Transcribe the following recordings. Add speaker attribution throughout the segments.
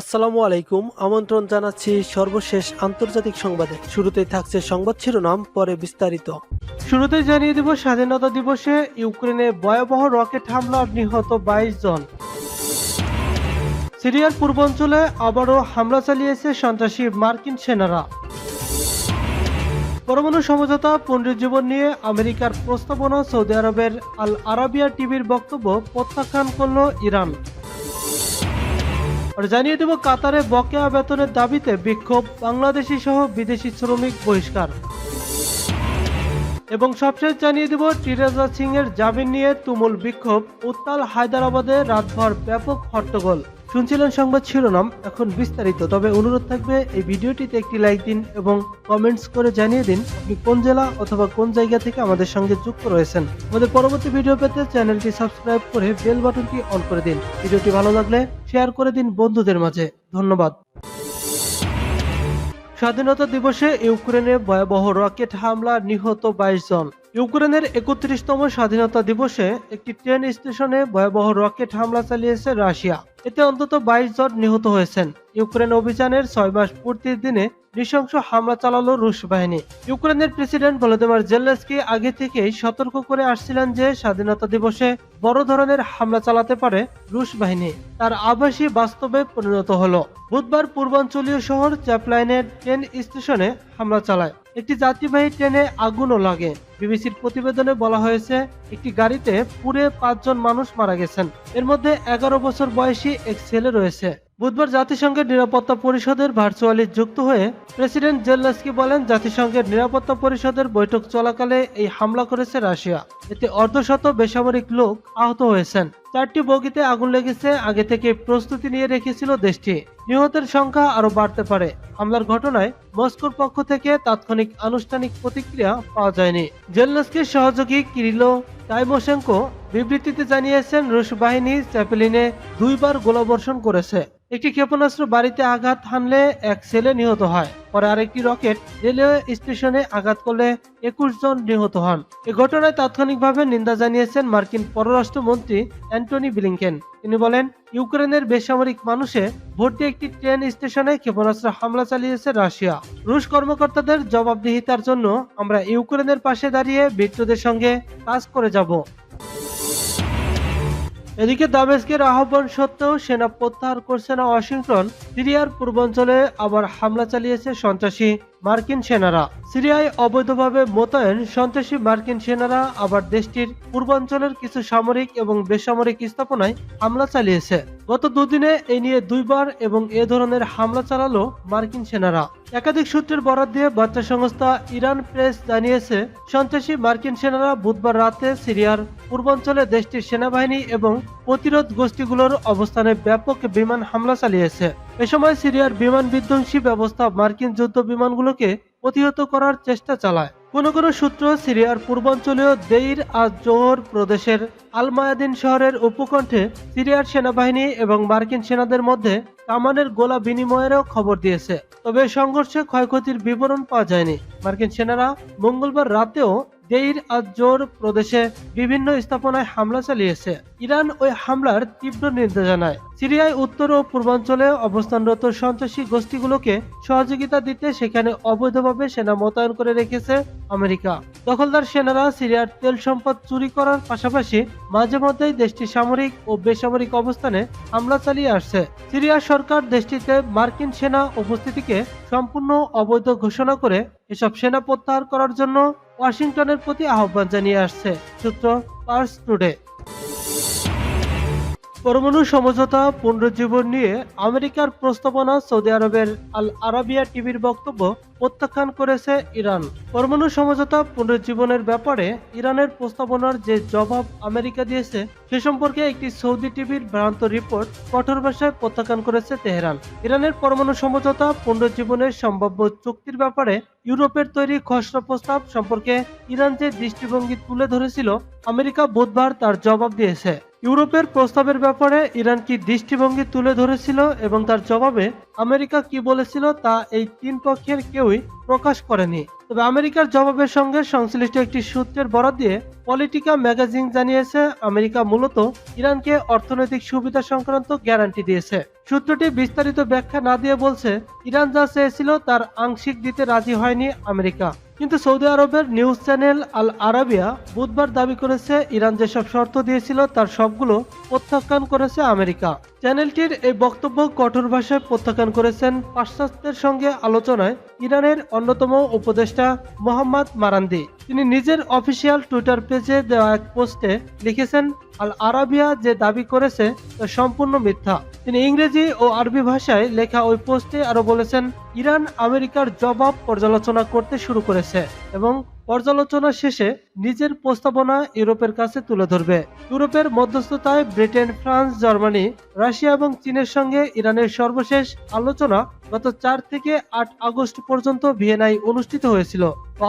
Speaker 1: আসসালামু আলাইকুম, আমন্ত্রণ জানাচ্ছি সর্বশেষ আন্তর্জাতিক সংবাদে। শুরুতেই থাকছে সংবাদ শিরোনাম, পরে বিস্তারিত। শুরুতেই জানিয়ে দেব, স্বাধীনতা দিবসে ইউক্রেনে ভয়াবহ রকেট হামলার নিহত বাইশ জন। সিরিয়ার পূর্বাঞ্চলে আবারও হামলা চালিয়েছে সন্ত্রাসী মার্কিন সেনারা। পরমাণু সমঝোতা, পুনরুজ্জীবন নিয়ে আমেরিকার প্রস্তাবনা সৌদি আরবের আল আরাবিয়া টিভির বক্তব্য প্রত্যাখ্যান করল ইরান। আর জানিয়ে দেব কাতারে বকেয়া বেতনের দাবিতে বিক্ষোভ বাংলাদেশি সহ বিদেশি শ্রমিক বহিষ্কার। এবং সবশেষ জানিয়ে দেব, টিরাজা সিং এর জামিন নিয়ে তুমুল বিক্ষোভ, উত্তাল হায়দ্রাবাদে রাতভর ব্যাপক হট্টগোল। শুনছিলেন সংবাদ শিরোনাম, এখন বিস্তারিত। তবে অনুরোধ থাকবে, এই ভিডিওটিতে একটি লাইক দিন এবং কমেন্টস করে জানিয়ে দিন আপনি কোন জেলা অথবা কোন জায়গা থেকে আমাদের সঙ্গে যুক্ত রয়েছেন। আমাদের পরবর্তী ভিডিও পেতে চ্যানেলটি সাবস্ক্রাইব করে বেল বাটনটি অন করে দিন। ভিডিওটি ভালো লাগলে শেয়ার করে দিন বন্ধুদের মাঝে। ধন্যবাদ। স্বাধীনতা দিবসে ইউক্রেনে ভয়াবহ রকেট হামলা নিহত বাইশ জন। ইউক্রেনের একত্রিশতম স্বাধীনতা দিবসে একটি ট্রেন স্টেশনে ভয়াবহ রকেট হামলা চালিয়েছে রাশিয়া। এতে অন্তত বাইশ জন নিহত হয়েছেন। ইউক্রেন অভিযানের ছয় মাস পূর্তির দিনে নৃশংস হামলা চালালো রুশ বাহিনী। ইউক্রেনের প্রেসিডেন্ট ভলোদিমির জেলেন্সকি আগে থেকেই সতর্ক করে আসছিলেন যে স্বাধীনতা দিবসে বড় ধরনের হামলা চালাতে পারে রুশ বাহিনী। তার আভাসী বাস্তবে পরিণত হলো। বুধবার পূর্বাঞ্চলীয় শহর চ্যাপলাইনের ট্রেন স্টেশনে হামলা চালায়। একটি যাত্রীবাহী ট্রেনে আগুনও লাগে। বিবিসির প্রতিবেদনে বলা হয়েছে, একটি গাড়িতে পুড়ে পাঁচজন মানুষ মারা গেছেন। এর মধ্যে এগারো বছর বয়সী এক ছেলে রয়েছে। বুধবার জাতিসংঘের নিরাপত্তা পরিষদের ভার্চুয়ালি যুক্ত হয়ে প্রেসিডেন্ট জেলনাস্কি বলেন, জাতিসংঘের নিরাপত্তা পরিষদের বৈঠক চলাকালে এই হামলা করেছে রাশিয়া। এতে অর্ধশত বেসামরিক লোক আহত হয়েছেন। চারটি বগিতে আগুন লেগেছে, আগে থেকে প্রস্তুতি নিয়ে রেখেছিল দেশটি। নিহতের সংখ্যা আরও বাড়তে পারে। হামলার ঘটনায় মস্কোর পক্ষ থেকে তাৎক্ষণিক আনুষ্ঠানিক প্রতিক্রিয়া পাওয়া যায়নি। জেলনাস্কির সহযোগী কিরিলো টাইমোশেঙ্কো বিবৃতিতে জানিয়েছেন, রুশ বাহিনী চ্যাপেলিনে দুইবার গোলাবর্ষণ করেছে। একটি ক্ষেপণাস্ত্র বাড়িতে আঘাত হানলে এক ছেলে নিহত হয়। পরে আরেকটি রকেট রেলওয়ে স্টেশনে আঘাত করলে একুশ জন নিহত হন। এ ঘটনায় তাৎক্ষণিকভাবে নিন্দা জানিয়েছেন মার্কিন পররাষ্ট্রমন্ত্রী অ্যান্টনি ব্লিংকেন। তিনি বলেন ইউক্রেনের বেসামরিক মানুষে ভর্তি একটি ট্রেন স্টেশনে ক্ষেপণাস্ত্র হামলা চালিয়েছে রাশিয়া। রুশ কর্মকর্তাদের জবাবদিহিতার জন্য আমরা ইউক্রেনের পাশে দাঁড়িয়ে বিদ্রোহীদের সঙ্গে কাজ করে যাব। এদিকে দামেস্কের আহ্বান সত্ত্বেও সেনা প্রত্যাহার করছে না ওয়াশিংটন, সিরিয়ার পূর্বাঞ্চলে আবার হামলা চালিয়েছে সন্ত্রাসী। মার্কিন সেনারা। সিরিয়ায় অবৈধভাবে মোতায়েন সন্ত্রাসী মার্কিন সেনারা আবার দেশটির পূর্বাঞ্চলের কিছু সামরিক এবং বেসামরিক স্থাপনায় হামলা চালিয়েছে। গত দুদিনে এই নিয়ে দুইবার এবং এ ধরনের হামলা চালালো মার্কিন সেনারা। একাধিক সূত্রের বরাত দিয়ে বার্তা সংস্থা ইরান প্রেস জানিয়েছে, সন্ত্রাসী মার্কিন সেনারা বুধবার রাতে সিরিয়ার পূর্বাঞ্চলে দেশটির সেনাবাহিনী এবং প্রতিরোধ গোষ্ঠীগুলোর অবস্থানে ব্যাপক বিমান হামলা চালিয়েছে। এ সময় সিরিয়ার বিমান বিধ্বংসী ব্যবস্থা মার্কিন যুদ্ধ বিমানগুলোকে প্রতিহত করার চেষ্টা চালায়। কোনো কোনো সূত্র সিরিয়ার পূর্বাঞ্চলীয় দেইর আজ জোহর প্রদেশের আলমায়াদিন শহরের উপকণ্ঠে সিরিয়ার সেনাবাহিনী এবং মার্কিন সেনাদের মধ্যে কামানের গোলা বিনিময়েরও খবর দিয়েছে। তবে সংঘর্ষে ক্ষয়ক্ষতির বিবরণ পাওয়া যায়নি। মার্কিন সেনারা মঙ্গলবার রাতেও দেইর আজ জোর প্রদেশে বিভিন্ন স্থাপনায় হামলা চালিয়েছে। ইরান ওই হামলার তীব্র নিন্দা জানায়। সিরিয়ায় উত্তর ও পূর্বাঞ্চলে অবস্থানরত সন্ত্রাসী গোষ্ঠীগুলোকে সহযোগিতা দিতে সেখানে অবৈধভাবে সেনা মোতায়েন করে রেখেছে আমেরিকা। দখলদার সেনারা সিরিয়ার তেল সম্পদ চুরি করার পাশাপাশি মাঝে মধ্যেই দেশটির সামরিক ও বেসামরিক অবস্থানে হামলা চালিয়ে আসছে। সিরিয়ার সরকার দেশটিতে মার্কিন সেনা উপস্থিতিকে সম্পূর্ণ অবৈধ ঘোষণা করে এসব সেনা প্রত্যাহার করার জন্য ওয়াশিংটনের প্রতি আহ্বান জানিয়ে আসছে সূত্র পার্স টুডে। পরমাণু সমঝোতা পুনরুজ্জীবন নিয়ে আমেরিকার প্রস্তাবনা সৌদি আরবের আল আরাবিয়া টিভির বক্তব্য প্রত্যাখ্যান করেছে ইরান। পরমাণু সমঝোতা পুনরুজ্জীবনের ব্যাপারে ইরানের প্রস্তাবনার যে জবাব আমেরিকা দিয়েছে, সে সম্পর্কে একটি সৌদি টিভির ভ্রান্ত রিপোর্ট কঠোর ভাষায় প্রত্যাখ্যান করেছে তেহরান। ইরানের পরমাণু সমঝোতা পুনরুজ্জীবনের সম্ভাব্য চুক্তির ব্যাপারে ইউরোপের তৈরি খসড়া প্রস্তাব সম্পর্কে ইরান যে দৃষ্টিভঙ্গি তুলে ধরেছিল, আমেরিকা বুধবার তার জবাব দিয়েছে। ইউরোপের প্রস্তাবের ব্যাপারে ইরান কি দৃষ্টিভঙ্গি তুলে ধরেছিল এবং তার জবাবে আমেরিকা কি বলেছিল তা এই তিন পক্ষের কেউই প্রকাশ করেনি। তবে আমেরিকার জবাবের সঙ্গে সংশ্লিষ্ট একটি সূত্রের বরাত দিয়ে পলিটিকা ম্যাগাজিন জানিয়েছে, আমেরিকা মূলত ইরানকে অর্থনৈতিক সুবিধা সংক্রান্ত গ্যারান্টি দিয়েছে। সূত্রটি বিস্তারিত ব্যাখ্যা না দিয়ে বলছে, ইরান যা চেয়েছিল তার আংশিক দিতে রাজি হয়নি আমেরিকা। কিন্তু সৌদি আরবের নিউজ চ্যানেল আল আরাবিয়া বুধবার দাবি করেছে, ইরান যেসব শর্ত দিয়েছিল তার সবগুলো প্রত্যাখ্যান করেছে আমেরিকা। চ্যানেলটির এই বক্তব্য কঠোর ভাষায় প্রত্যাখ্যান করেছেন পাশ্চাত্যের সঙ্গে আলোচনায় ইরানের অন্যতম উপদেষ্টা মোহাম্মদ মারান্দি তিনি নিজের অফিসিয়াল টুইটার পেজে দেওয়া এক পোস্টে লিখেছেন, আল আরাবিয়া যে দাবি করেছে, তা সম্পূর্ণ মিথ্যা। তিনি ইংরেজি ও আরবি ভাষায় লেখা ওই পোস্টে আরও বলেছেন, ইরান আমেরিকার জবাব পর্যালোচনা করতে শুরু করেছে এবং পর্যালোচনা শেষে নিজের প্রস্তাবনা ইউরোপের কাছে তুলে ধরবে। ইউরোপের মধ্যস্থতায় ব্রিটেন, ফ্রান্স, জার্মানি, রাশিয়া এবং চীনের সঙ্গে ইরানের সর্বশেষ আলোচনা গত চার থেকে আট আগস্ট পর্যন্ত ভিয়েনায় অনুষ্ঠিত হয়েছিল।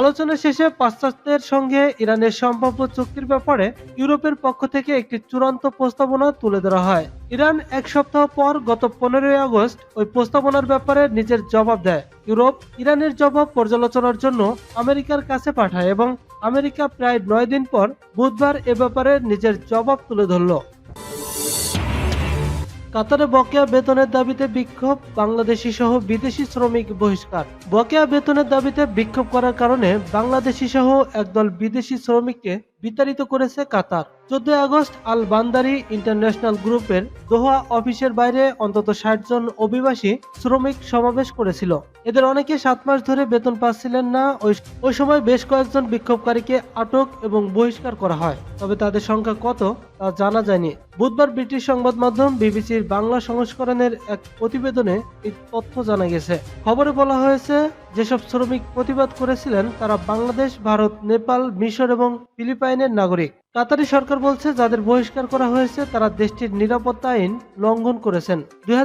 Speaker 1: আলোচনা শেষে পাশ্চাত্যের সঙ্গে ইরানের সম্ভাব্য চুক্তির ব্যাপারে ইউরোপের পক্ষ থেকে একটি চূড়ান্ত প্রস্তাবনা তুলে ধরা হয়। ইরান এক সপ্তাহ পর গত পনেরোই আগস্ট ওই প্রস্তাবনার ব্যাপারে নিজের জবাব দেয়। ইউরোপ, ইরানের জবাব পর্যালোচনার জন্য আমেরিকার কাছে পাঠায় এবং আমেরিকা প্রায় নয় দিন পর বুধবার এ ব্যাপারে নিজের জবাব তুলে ধরল। কাতারে বকেয়া বেতনের দাবিতে বিক্ষোভ, বাংলাদেশি সহ বিদেশি শ্রমিক বহিষ্কার। বকেয়া বেতনের দাবিতে বিক্ষোভ করার কারণে বাংলাদেশি সহ একদল বিদেশি শ্রমিককে বিতাড়িত করেছে কাতার। চোদ্দই আগস্ট আল বান্দারি ইন্টারন্যাশনাল গ্রুপের দোহা অফিসের বাইরে অন্তত ষাট জন অভিবাসী শ্রমিক সমাবেশ করেছিল। এদের অনেকে সাত মাস ধরে বেতন পাচ্ছিলেন না। ওই সময় বেশ কয়েকজন বিক্ষোভকারীকে আটক এবং বহিষ্কার করা হয়। তবে তাদের সংখ্যা কত তা জানা যায়নি। বুধবার ব্রিটিশ সংবাদ মাধ্যম বিবিসির বাংলা সংস্করণের এক প্রতিবেদনে এই তথ্য জানা গেছে। খবরে বলা হয়েছে, যেসব শ্রমিক প্রতিবাদ করেছিলেন তারা বাংলাদেশ, ভারত, নেপাল, মিশর এবং ফিলিপাইনের নাগরিক। কাতারি সরকার বলছে, যাদের বহিষ্কার করা হয়েছে, তারা দেশটির নিরাপত্তা আইন লঙ্ঘন করেছেন। দুই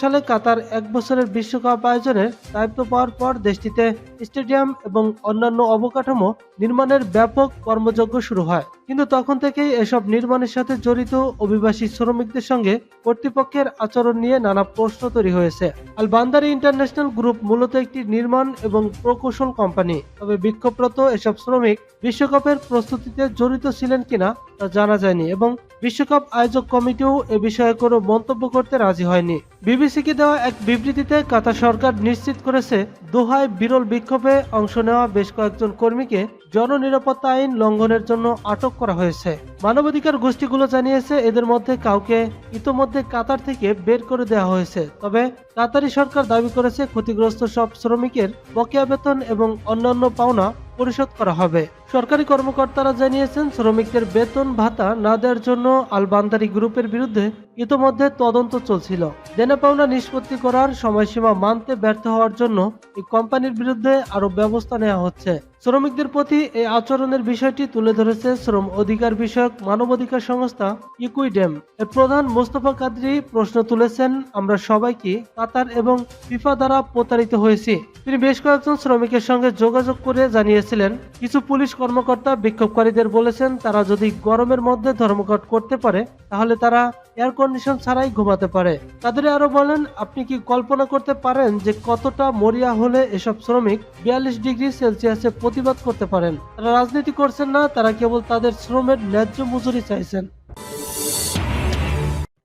Speaker 1: সালে কাতার এক বছরের বিশ্বকাপ আয়োজনের দায়িত্ব পাওয়ার পর দেশটিতে স্টেডিয়াম এবং অন্যান্য অবকাঠামো নির্মাণের ব্যাপক কর্মযজ্ঞ শুরু হয়। কিন্তু তখন থেকেই এসব নির্মাণের সাথে জড়িত অভিবাসী শ্রমিকদের সঙ্গে কর্তৃপক্ষের আচরণ নিয়ে নানা প্রশ্ন তৈরি হয়েছে। আল বান্দারি ইন্টারন্যাশনাল গ্রুপ মূলত একটি নির্মাণ এবং প্রকৌশল কোম্পানি। তবে বিক্ষোভরত এসব শ্রমিক বিশ্বকাপের প্রস্তুতিতে জড়িত ছিলেন কিনা তা জানা যায়নি এবং বিশ্বকাপ আয়োজক কমিটিও এ বিষয়ে কোনো মন্তব্য করতে রাজি হয়নি। বিবিসিকে দেওয়া এক বিবৃতিতে কাতার সরকার নিশ্চিত করেছে, দোহায় বিরল বিক্ষোভে অংশ নেওয়া বেশ কয়েকজন কর্মীকে জননিরাপত্তা আইন লঙ্ঘনের জন্য আটক করা হয়েছে। মানবাধিকার গোষ্ঠীগুলো জানিয়েছে, এদের মধ্যে কাউকে ইতোমধ্যে কাতার থেকে বের করে দেওয়া হয়েছে। তবে কাতারি সরকার দাবি করেছে, ক্ষতিগ্রস্ত সব শ্রমিকের বকেয়া বেতন এবং অন্যান্য পাওনা পরিশোধ করা হবে। সরকারি কর্মকর্তারা জানিয়েছেন, শ্রমিকদের বেতন ভাতা না দেওয়ার জন্য আলবান্দারি গ্রুপের বিরুদ্ধে ইতোমধ্যে তদন্ত চলছিল। দেনা পাওনা নিষ্পত্তি করার সময়সীমা মানতে ব্যর্থ হওয়ার জন্য এই কোম্পানির বিরুদ্ধে আরও ব্যবস্থা নেওয়া হচ্ছে। শ্রমিকদের প্রতি এই আচরণের বিষয়টি তুলে ধরেছে শ্রম অধিকার বিষয়ক মানবাধিকার সংস্থা ইকুইডেম। এর প্রধান মোস্তফা কাদরি প্রশ্ন তুলেছেন, আমরা সবাই কি কাতার এবং ফিফা দ্বারা প্রতারিত হয়েছি? তিনি বেশ কয়েকজন শ্রমিকের সঙ্গে যোগাযোগ করে জানিয়েছিলেন কিছু পুলিশ কর্মকর্তা বিক্ষোভকারীদের বলেছেন, তারা যদি গরমের মধ্যে ধর্মঘট করতে পারে, তাহলে তারা এয়ার কন্ডিশন ছাড়াই ঘুমাতে পারে। তাদের আরও বলেন, আপনি কি কল্পনা করতে পারেন যে কতটা মরিয়া হলে এসব শ্রমিক বিয়াল্লিশ ডিগ্রি সেলসিয়াসে প্রতিবাদ করতে পারেন? তারা রাজনীতি করছেন না, তারা কেবল তাদের শ্রমের ন্যায্য মজুরি চাইছেন।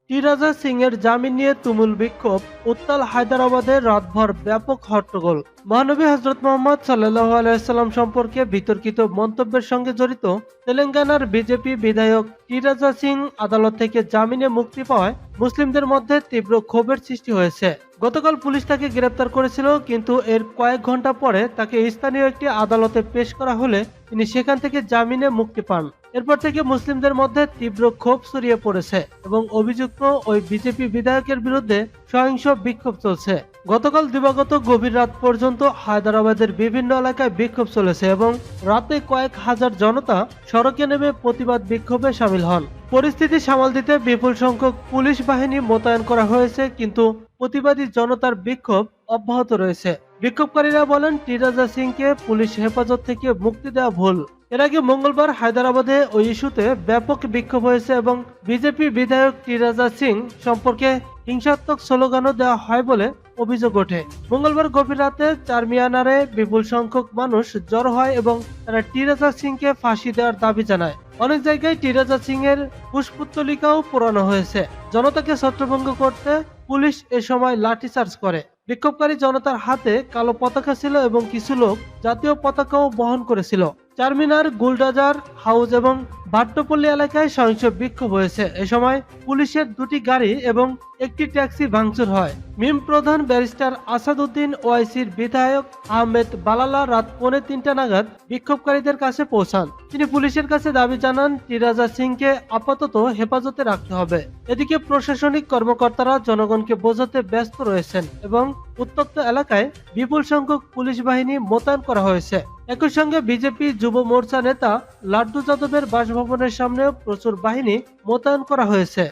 Speaker 1: টিরাজা সিং এর জামিন নিয়ে তুমুল বিক্ষোভ। উত্তাল হায়দ্রাবাদে রাতভর ব্যাপক হট্টগোল। মহানবী হজরত মোহাম্মদ সাল্লাহ আলাইসাল্লাম সম্পর্কে বিতর্কিত মন্তব্যের সঙ্গে জড়িত তেলেঙ্গানার বিজেপি বিধায়ক টিরাজা সিং আদালত থেকে জামিনে মুক্তি পাওয়ায় মুসলিমদের মধ্যে তীব্র ক্ষোভের সৃষ্টি হয়েছে। গতকাল পুলিশ তাকে গ্রেপ্তার করেছিল, কিন্তু এর কয়েক ঘণ্টা পরে তাকে স্থানীয় একটি আদালতে পেশ করা হলে তিনি সেখান থেকে জামিনে মুক্তি পান। এরপর থেকে মুসলিমদের মধ্যে তীব্র ক্ষোভ ছড়িয়ে পড়েছে এবং অভিযুক্ত ওই বিজেপি বিধায়কের বিরুদ্ধে সহিংস বিক্ষোভ চলছে। গতকাল দিবাগত গভীর রাত পর্যন্ত হায়দ্রাবাদের বিভিন্ন এলাকায় বিক্ষোভ চলেছে এবং রাতে কয়েক হাজার জনতা সড়কে নেমে প্রতিবাদ বিক্ষোভে সামিল হন। পরিস্থিতি সামাল দিতে বিপুল সংখ্যক পুলিশ বাহিনী মোতায়েন করা হয়েছে, কিন্তু প্রতিবাদী জনতার বিক্ষোভ অব্যাহত রয়েছে। বিক্ষোভকারীরা বলেন, টিরাজা সিংকে পুলিশ হেফাজত থেকে মুক্তি দেওয়া ভুল। এর আগে মঙ্গলবার হায়দ্রাবাদে ওই ইস্যুতে ব্যাপক বিক্ষোভ হয়েছে এবং বিজেপি বিধায়ক টিরাজা সিং সম্পর্কে হিংসাত্মক স্লোগানও দেওয়া হয় বলে অভিযোগ ওঠে। মঙ্গলবার গভীর রাতে চারমিয়ানারে বিপুল সংখ্যক মানুষ জড়ো হয় এবং তারা টিরাজা সিংকে ফাঁসি দেওয়ার দাবি জানায়। অনেক জায়গায় টিরাজা সিং এর পুষ্পতলিকাও পোড়ানো হয়েছে। জনতাকে ছত্রভঙ্গ করতে পুলিশ এ সময় লাঠিচার্জ করে। বিক্ষোভকারী জনতার হাতে কালো পতাকা ছিল এবং কিছু লোক জাতীয় পতাকাও বহন করেছিল। চারমিনার, গুলডাজার হাউস এবং ভাট্টপল্লী এলাকায় সহিংস বিক্ষোভ হয়েছে। এ সময় পুলিশের দুটি গাড়ি এবং একটি ট্যাক্সি ভাঙচুর হয়। মিম প্রধান ব্যারিস্টার আসাদউদ্দিন ওয়াইসির বিধায়ক আহমেদ বালালা রাত পৌনে তিনটা নাগাদ বিক্ষোভকারীদের কাছে পৌঁছান। তিনি পুলিশের কাছে দাবি জানান, টিরাজা সিংকে আপাতত হেফাজতে রাখতে হবে। এদিকে প্রশাসনিক কর্মকর্তারা জনগণকে বোঝাতে ব্যস্ত রয়েছেন এবং উত্তপ্ত এলাকায় বিপুল সংখ্যক পুলিশ বাহিনী মোতায়েন করা হয়েছে। একই সঙ্গে বিজেপি যুব মোর্চা নেতা লাড্ডু যাদবের বাসভবনের সামনেও প্রচুর বাহিনী মোতায়েন করা হয়েছে।